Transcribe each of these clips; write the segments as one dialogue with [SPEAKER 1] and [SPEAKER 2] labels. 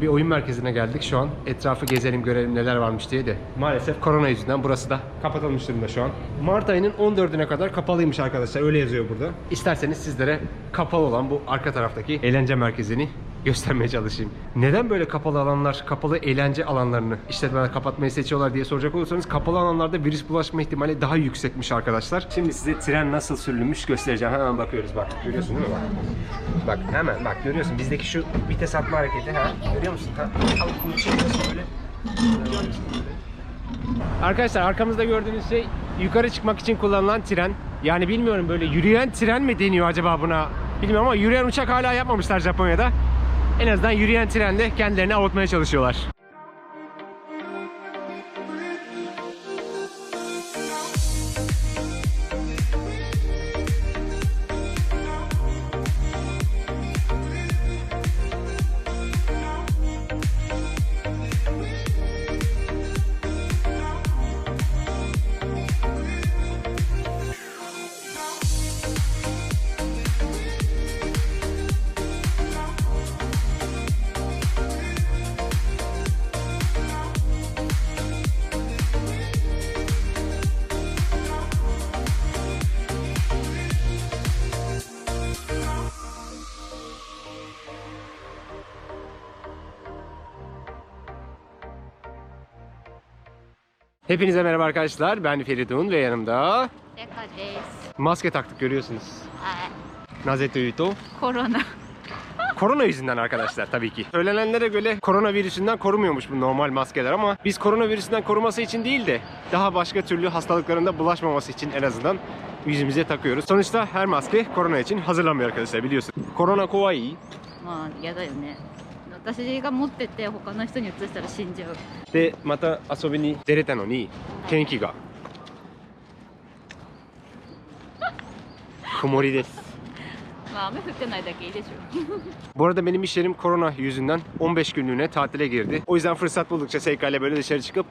[SPEAKER 1] Bir oyun merkezine geldik şu an. Etrafı gezelim görelim neler varmış diye de. Maalesef korona yüzünden burası da kapatılmış durumda şu an. Mart ayının 14'üne kadar kapalıymış arkadaşlar. Öyle yazıyor burada. İsterseniz sizlere kapalı olan bu arka taraftaki eğlence merkezini göstermeye çalışayım. Neden böyle kapalı alanlar, kapalı eğlence alanlarını işletmeler kapatmayı seçiyorlar diye soracak olursanız kapalı alanlarda virüs bulaşma ihtimali daha yüksekmiş arkadaşlar. Şimdi size tren nasıl sürülmüş göstereceğim. Hemen bakıyoruz bak. Görüyorsun değil mi bak? Bak hemen bak görüyorsun bizdeki şu vites atma hareketi ha. Görüyor musun? Ha? Al böyle. Arkadaşlar arkamızda gördüğünüz şey yukarı çıkmak için kullanılan tren. Yani bilmiyorum böyle yürüyen tren mi deniyor acaba buna? Bilmiyorum ama yürüyen uçak hala yapmamışlar Japonya'da. En azından yürüyen trenle kendilerini avutmaya çalışıyorlar. Hepinize merhaba arkadaşlar. Ben Feridun ve yanımda maske taktık görüyorsunuz. Nazete Yuto.
[SPEAKER 2] Korona.
[SPEAKER 1] Korona yüzünden arkadaşlar tabii ki. Söylenenlere göre koronavirüsünden korumuyormuş bu normal maskeler ama biz koronavirüsünden koruması için değil de daha başka türlü hastalıklarında bulaşmaması için en azından yüzümüze takıyoruz. Sonuçta her maske korona için hazırlanmıyor arkadaşlar biliyorsun. Korona
[SPEAKER 2] kovayı. Ya da ne? 私が持ってて他の人に移したら死んじゃう。
[SPEAKER 1] でまた遊びに出れたのに天気が曇りです。
[SPEAKER 2] まあ雨降ってないだけいいでしょ。
[SPEAKER 1] Bu arada benim iş yerim korona yüzünden 15 günlüğüne tatile girdi. O yüzden fırsat buldukça Seika ile böyle dışarı çıkıp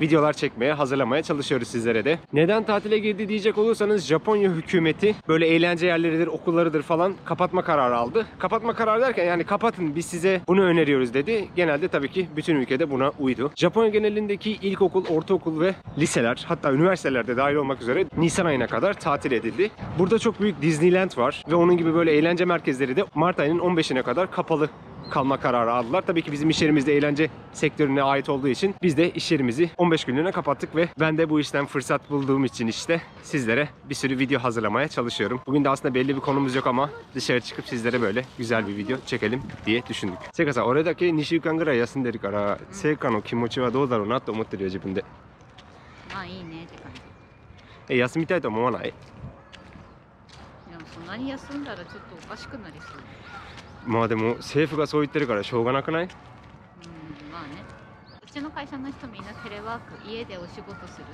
[SPEAKER 1] videolar çekmeye, hazırlamaya çalışıyoruz sizlere de. Neden tatile girdi diyecek olursanız Japonya hükümeti böyle eğlence yerleridir, okullarıdır falan kapatma kararı aldı. Kapatma kararı derken yani kapatın biz size bunu öneriyoruz dedi. Genelde tabii ki bütün ülkede buna uydu. Japonya genelindeki ilkokul, ortaokul ve liseler hatta üniversitelerde dahil olmak üzere Nisan ayına kadar tatil edildi. Burada çok büyük Disneyland var ve onun gibi böyle eğlence merkezleri de Mart ayının 15'ine kadar kapalı kalma kararı aldılar. Tabii ki bizim iş yerimiz de eğlence sektörüne ait olduğu için biz de iş yerimizi 15 günlüğüne kapattık ve ben de bu işten fırsat bulduğum için işte sizlere bir sürü video hazırlamaya çalışıyorum. Bugün de aslında belli bir konumuz yok ama dışarı çıkıp sizlere böyle güzel bir video çekelim diye düşündük. Seika さん、俺だけ2週間ぐらい休んでるから、成果の気持ちはどうだろうなと思ってるよ、自分で。
[SPEAKER 2] まあいいねって感じ。
[SPEAKER 1] え、休みたいと思わない
[SPEAKER 2] でもそんなに休んだらちょっとおかしくなりそう。
[SPEAKER 1] まあでも政府がそう言ってるからしょうがなくない？
[SPEAKER 2] うんまあね。うちの会社の人みんなテレワーク家でお仕事する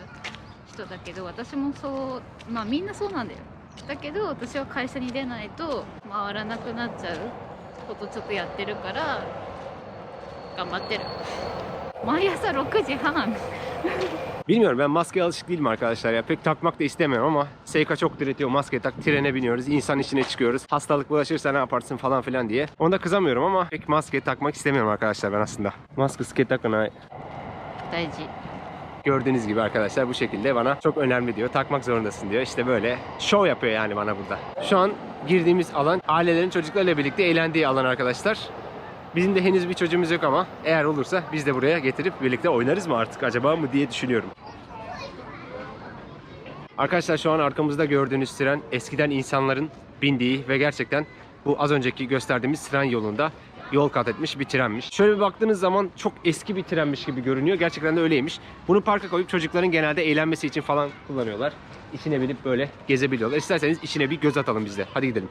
[SPEAKER 2] 人だけど私もそうまあみんなそうなんだよ。だけど私は会社に出ないと回らなくなっちゃうことちょっとやってるから頑張ってる。毎朝6時半
[SPEAKER 1] Bilmiyorum ben maskeye alışık değilim arkadaşlar ya. Pek takmak da istemiyorum ama Seyka çok diretiyor maske tak trene biniyoruz insan içine çıkıyoruz. Hastalık bulaşırsa ne yaparsın falan filan diye. Ona da kızamıyorum ama pek maske takmak istemiyorum arkadaşlar ben aslında. Maske
[SPEAKER 2] 大事
[SPEAKER 1] gördüğünüz gibi arkadaşlar bu şekilde bana çok önemli diyor. Takmak zorundasın diyor. İşte böyle şov yapıyor yani bana burada. Şu an girdiğimiz alan ailelerin çocuklarla birlikte eğlendiği alan arkadaşlar. Bizim de henüz bir çocuğumuz yok ama eğer olursa biz de buraya getirip birlikte oynarız mı artık acaba mı diye düşünüyorum. Arkadaşlar şu an arkamızda gördüğünüz tren eskiden insanların bindiği ve gerçekten bu az önceki gösterdiğimiz tren yolunda yol kat etmiş bir trenmiş. Şöyle bir baktığınız zaman çok eski bir trenmiş gibi görünüyor. Gerçekten de öyleymiş. Bunu parka koyup çocukların genelde eğlenmesi için falan kullanıyorlar. İçine binip böyle gezebiliyorlar. İsterseniz içine bir göz atalım biz de. Hadi gidelim.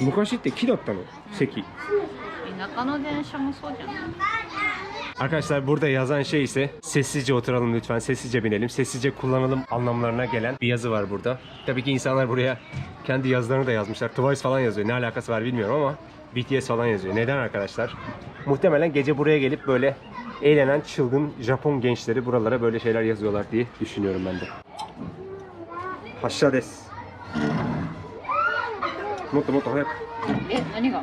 [SPEAKER 1] 昔って木だったの席
[SPEAKER 2] 田舎の電車もそうじゃない
[SPEAKER 1] Arkadaşlar burada yazan şey ise sessizce oturalım lütfen, sessizce binelim, sessizce kullanalım anlamlarına gelen bir yazı var burada. Tabii ki insanlar buraya kendi yazılarını da yazmışlar. Twice falan yazıyor. Ne alakası var bilmiyorum ama BTS falan yazıyor. Neden arkadaşlar? Muhtemelen gece buraya gelip böyle eğlenen çılgın Japon gençleri buralara böyle şeyler yazıyorlar diye düşünüyorum ben de. Haşa des. もっともっと早く。
[SPEAKER 2] え何が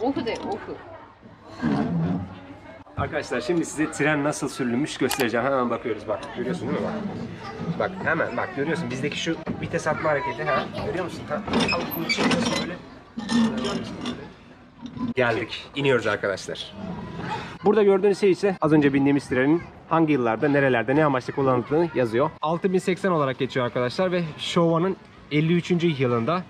[SPEAKER 2] オフでオフ
[SPEAKER 1] Arkadaşlar şimdi size tren nasıl sürülmüş göstereceğim. Hemen bakıyoruz bak. Görüyorsun değil mi bak? Bak hemen bak görüyorsun bizdeki şu vites atma hareketi ha. Görüyor musun? Ha? Al bunu çekiyorsun böyle. Geldik. İniyoruz arkadaşlar. Burada gördüğünüz şey ise az önce bindiğimiz trenin hangi yıllarda, nerelerde, ne amaçla kullanıldığını yazıyor. 6080 olarak geçiyor arkadaşlar ve Showa'nın 53. yılında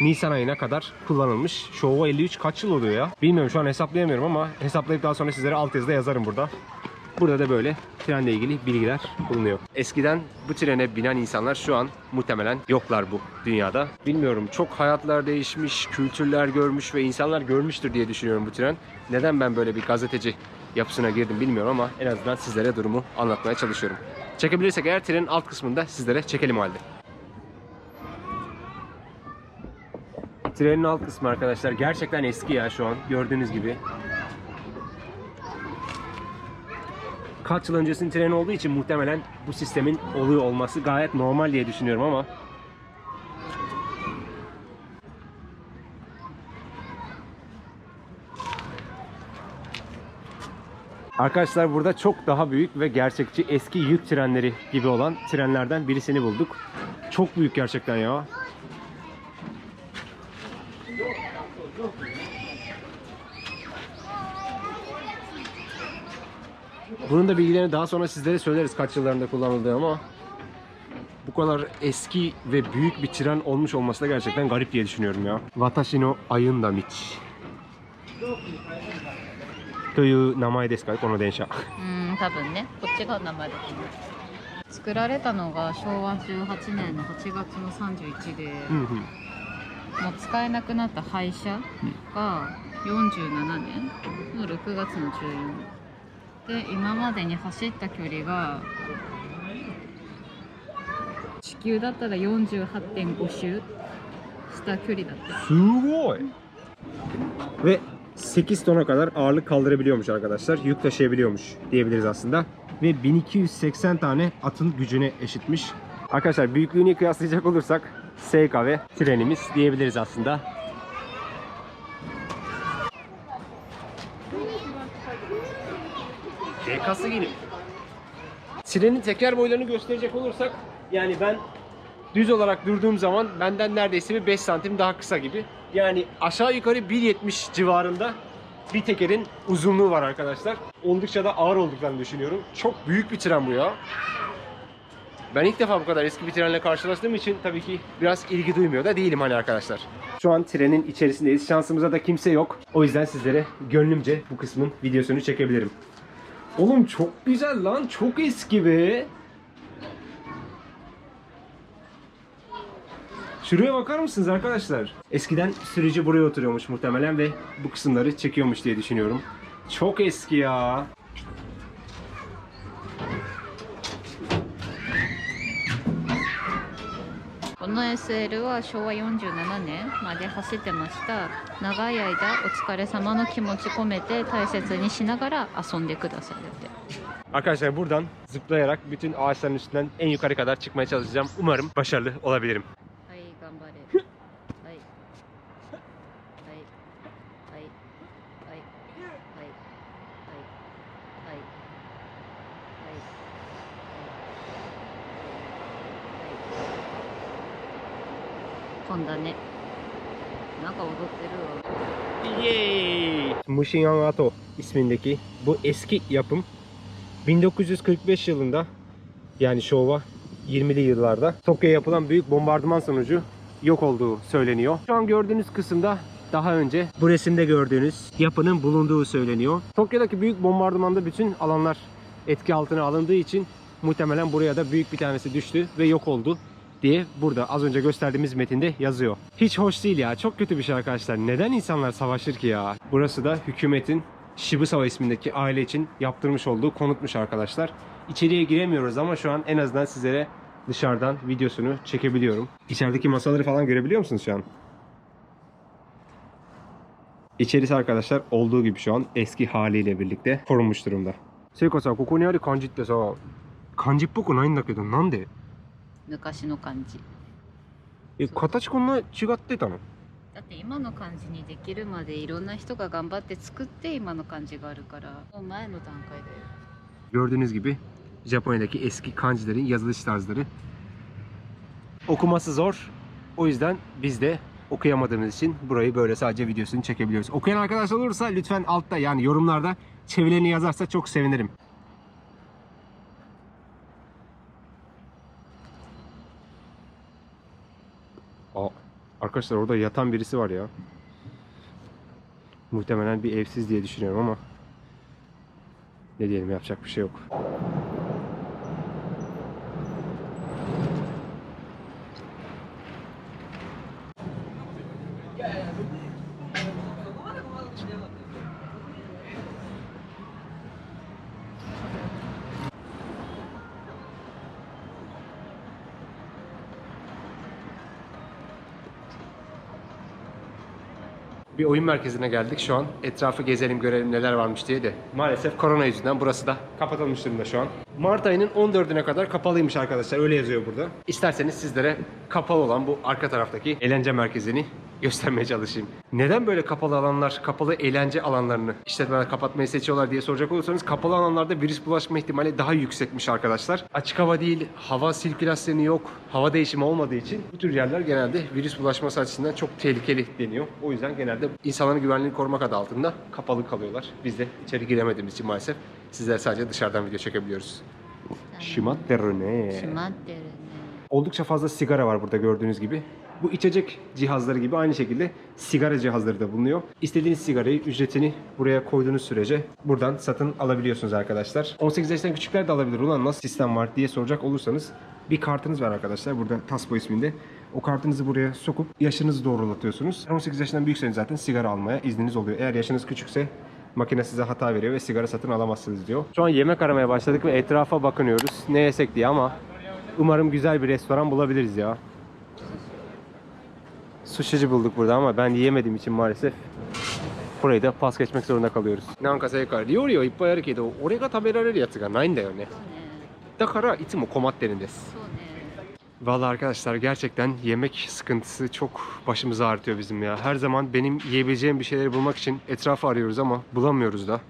[SPEAKER 1] Nisan ayına kadar kullanılmış. Showa 53 kaç yıl oluyor ya? Bilmiyorum şu an hesaplayamıyorum ama hesaplayıp daha sonra sizlere alt yazıda yazarım burada. Burada da böyle trenle ilgili bilgiler bulunuyor. Eskiden bu trene binen insanlar şu an muhtemelen yoklar bu dünyada. Bilmiyorum çok hayatlar değişmiş, kültürler görmüş ve insanlar görmüştür diye düşünüyorum bu tren. Neden ben böyle bir gazeteci yapısına girdim bilmiyorum ama en azından sizlere durumu anlatmaya çalışıyorum. Çekebilirsek eğer trenin alt kısmında sizlere çekelim halde. Trenin alt kısmı arkadaşlar gerçekten eski ya şu an gördüğünüz gibi. Kaç yıl öncesinin treni olduğu için muhtemelen bu sistemin oluyor olması gayet normal diye düşünüyorum ama Arkadaşlar burada çok daha büyük ve gerçekçi eski yük trenleri gibi olan trenlerden birisini bulduk. Çok büyük gerçekten ya. Bunun da bilgilerini daha sonra sizlere söyleriz kaç yıllarında kullanıldığı ama bu kadar eski ve büyük bir tren olmuş olması da gerçekten garip diye düşünüyorum ya. Watashi no Ayunda Michi という名前ですかこの電車。
[SPEAKER 2] うん多分ねこっちが名前だと思う作られたのが昭和18年の8月の31で、
[SPEAKER 1] うんうん。
[SPEAKER 2] もう使えなくなった廃車が47年の6月の14で今までに走った距離が地球だったら48.5周した距離だった
[SPEAKER 1] すごい Ve 8 tona kadar ağırlık kaldırabiliyormuş arkadaşlar. Yük taşıyabiliyormuş diyebiliriz aslında. Ve 1280 tane atın gücüne eşitmiş. Arkadaşlar büyüklüğünü kıyaslayacak olursak Seika ve trenimiz diyebiliriz aslında. Dekası gibi. Trenin teker boylarını gösterecek olursak yani ben düz olarak durduğum zaman benden neredeyse bir 5 santim daha kısa gibi. Yani aşağı yukarı 1.70 civarında bir tekerin uzunluğu var arkadaşlar. Oldukça da ağır olduklarını düşünüyorum. Çok büyük bir tren bu ya. Ben ilk defa bu kadar eski bir trenle karşılaştığım için tabii ki biraz ilgi duymuyor da değilim hani arkadaşlar. Şu an trenin içerisindeyiz. Şansımıza da kimse yok. O yüzden sizlere gönlümce bu kısmın videosunu çekebilirim. Oğlum çok güzel lan. Çok eski be. Şuraya bakar mısınız arkadaşlar? Eskiden sürücü buraya oturuyormuş muhtemelen ve bu kısımları çekiyormuş diye düşünüyorum. Çok eski ya.「
[SPEAKER 2] の SL は昭和47年まで走ってました長い間お疲れ様の気持ち込めて大切にしながら遊んでください」って
[SPEAKER 1] Arkadaşlar buradan zıplayarak bütün ağaçların üstünden en yukarı kadar çıkmaya çalışacağım. Umarım başarılı olabilirim.
[SPEAKER 2] 飛んだねなんか踊ってるわ
[SPEAKER 1] Yay! Mushingan Ato ismindeki bu eski yapım 1945 yılında yani Showa 20'li yıllarda Tokyo'ya yapılan büyük bombardıman sonucu yok olduğu söyleniyor. Şu an gördüğünüz kısımda daha önce bu resimde gördüğünüz yapının bulunduğu söyleniyor. Tokyo'daki büyük bombardımanda bütün alanlar etki altına alındığı için muhtemelen buraya da büyük bir tanesi düştü ve yok oldu diye burada az önce gösterdiğimiz metinde yazıyor. Hiç hoş değil ya. Çok kötü bir şey arkadaşlar. Neden insanlar savaşır ki ya? Burası da hükümetin Shibusawa ismindeki aile için yaptırmış olduğu konutmuş arkadaşlar. İçeriye giremiyoruz ama şu an en azından sizlere dışarıdan videosunu çekebiliyorum. İçerideki masaları falan görebiliyor musunuz şu an? İçerisi arkadaşlar olduğu gibi şu an eski haliyle birlikte korunmuş durumda. Seiko さ、ここにある漢字ってさ、漢字っぽくないんだけど、なんで
[SPEAKER 2] 昔の感じ
[SPEAKER 1] え、形こんな違ってたの
[SPEAKER 2] だって今の感じにできるまでいろんな人が頑張って作って今の感じがあるからもう前の段階だよ
[SPEAKER 1] Gördüğünüz gibi Japonya'daki eski kanjilerin yazılış tarzları. Okuması zor. O yüzden biz de okuyamadığımız için burayı böyle sadece videosunu çekebiliyoruz. Okuyan arkadaşlar olursa lütfen altta yani yorumlarda çevirilerini yazarsa çok sevinirim. Arkadaşlar orada yatan birisi var ya. Muhtemelen bir evsiz diye düşünüyorum ama ne diyelim yapacak bir şey yok. Bir oyun merkezine geldik şu an. Etrafı gezelim görelim neler varmış diye de. Maalesef korona yüzünden burası da kapatılmış durumda şu an. Mart ayının 14'üne kadar kapalıymış arkadaşlar. Öyle yazıyor burada. İsterseniz sizlere kapalı olan bu arka taraftaki eğlence merkezini göstermeye çalışayım. Neden böyle kapalı alanlar, kapalı eğlence alanlarını işletmeler kapatmayı seçiyorlar diye soracak olursanız kapalı alanlarda virüs bulaşma ihtimali daha yüksekmiş arkadaşlar. Açık hava değil, hava sirkülasyonu yok, hava değişimi olmadığı için bu tür yerler genelde virüs bulaşması açısından çok tehlikeli deniyor. O yüzden genelde insanların güvenliğini korumak adı altında kapalı kalıyorlar. Biz de içeri giremediğimiz için maalesef sizler sadece dışarıdan video çekebiliyoruz.
[SPEAKER 2] Şimat derone. Şimat derone.
[SPEAKER 1] Oldukça fazla sigara var burada gördüğünüz gibi. Bu içecek cihazları gibi aynı şekilde sigara cihazları da bulunuyor. İstediğiniz sigarayı ücretini buraya koyduğunuz sürece buradan satın alabiliyorsunuz arkadaşlar. 18 yaştan küçükler de alabilir. Ulan nasıl sistem var diye soracak olursanız bir kartınız var arkadaşlar burada Taspo isminde. O kartınızı buraya sokup yaşınızı doğrulatıyorsunuz. 18 yaşından büyükseniz zaten sigara almaya izniniz oluyor. Eğer yaşınız küçükse makine size hata veriyor ve sigara satın alamazsınız diyor. Şu an yemek aramaya başladık ve etrafa bakınıyoruz. Ne yesek diye ama umarım güzel bir restoran bulabiliriz ya suşici bulduk burada ama ben yiyemediğim için maalesef burayı da pas geçmek zorunda kalıyoruz.
[SPEAKER 2] Nanka seika, ryori
[SPEAKER 1] o ippai aru kedo, ore ga taberareru yatsu ga nai nda Da kara
[SPEAKER 2] itsumo komatteru desu.
[SPEAKER 1] Valla arkadaşlar gerçekten yemek sıkıntısı çok başımızı ağrıtıyor bizim ya. Her zaman benim yiyebileceğim bir şeyleri bulmak için etrafı arıyoruz ama bulamıyoruz da.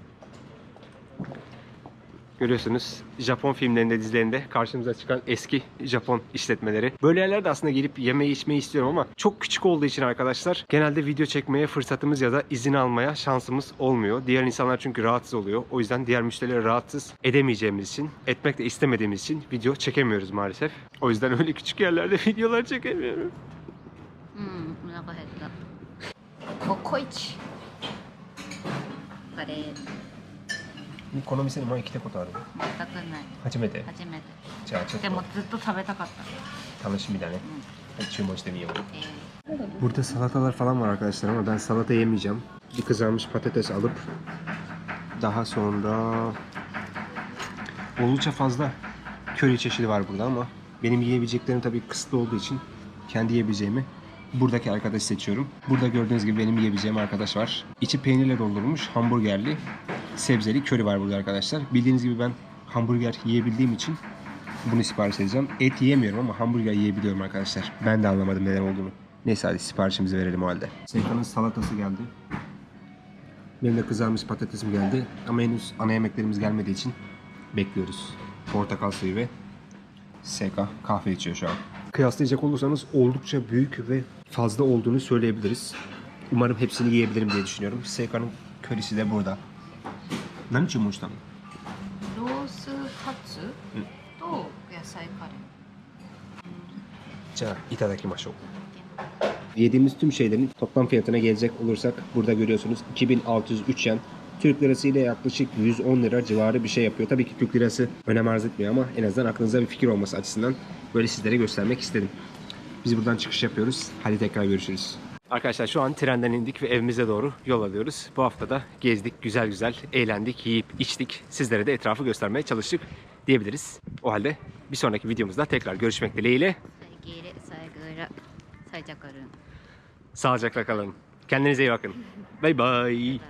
[SPEAKER 1] Görüyorsunuz Japon filmlerinde, dizilerinde karşımıza çıkan eski Japon işletmeleri. Böyle yerlerde aslında gelip yemeği içmeyi istiyorum ama çok küçük olduğu için arkadaşlar genelde video çekmeye fırsatımız ya da izin almaya şansımız olmuyor. Diğer insanlar çünkü rahatsız oluyor. O yüzden diğer müşterileri rahatsız edemeyeceğimiz için, etmek de istemediğimiz için video çekemiyoruz maalesef. O yüzden öyle küçük yerlerde videolar çekemiyorum.
[SPEAKER 2] Hmm, kokoiç. Kareet. 腹減ったココイチカレー
[SPEAKER 1] この店に前来たことある
[SPEAKER 2] 全くない
[SPEAKER 1] 初めて
[SPEAKER 2] 初めて
[SPEAKER 1] じゃあちょっ
[SPEAKER 2] でもずっと食べたかった、
[SPEAKER 1] と楽しみだね
[SPEAKER 2] うん
[SPEAKER 1] 注文してみよう
[SPEAKER 2] えー
[SPEAKER 1] Burada salatalar falan var arkadaşlar ama ben salata yemeyeceğim. Bir kızarmış patates alıp daha sonra oldukça fazla köri çeşidi var burada ama benim yiyebileceklerim tabii kısıtlı olduğu için kendi yiyebileceğimi buradaki arkadaşı seçiyorum. Burada gördüğünüz gibi benim yiyebileceğim arkadaş var. İçi peynirle doldurulmuş hamburgerli sebzeli köri var burada arkadaşlar. Bildiğiniz gibi ben hamburger yiyebildiğim için bunu sipariş edeceğim. Et yiyemiyorum ama hamburger yiyebiliyorum arkadaşlar. Ben de anlamadım neden olduğunu. Neyse hadi siparişimizi verelim o halde. Seykan'ın salatası geldi. Benim de kızarmış patatesim geldi. Ama henüz ana yemeklerimiz gelmediği için bekliyoruz. Portakal suyu ve Seyka kahve içiyor şu an. Kıyaslayacak olursanız oldukça büyük ve fazla olduğunu söyleyebiliriz. Umarım hepsini yiyebilirim diye düşünüyorum. Seyka'nın körisi de burada. 何注文したの
[SPEAKER 2] ロースカツと野菜カレー
[SPEAKER 1] じゃあいただきましょう。Yediğimiz tüm şeylerin toplam fiyatına gelecek olursak burada görüyorsunuz 2603 yen. Türk lirası ile yaklaşık 110 lira civarı bir şey yapıyor. Tabii ki Türk lirası önem arz etmiyor ama en azından aklınıza bir fikir olması açısından böyle sizlere göstermek istedim. Biz buradan çıkış yapıyoruz. Hadi tekrar görüşürüz. Arkadaşlar şu an trenden indik ve evimize doğru yol alıyoruz. Bu hafta da gezdik, güzel güzel eğlendik, yiyip içtik. Sizlere de etrafı göstermeye çalıştık diyebiliriz. O halde bir sonraki videomuzda tekrar görüşmek dileğiyle.
[SPEAKER 2] Sevgiyle, saygıyla, sağlıcakla kalın.
[SPEAKER 1] Sağlıcakla kalın. Kendinize iyi bakın. bay bay.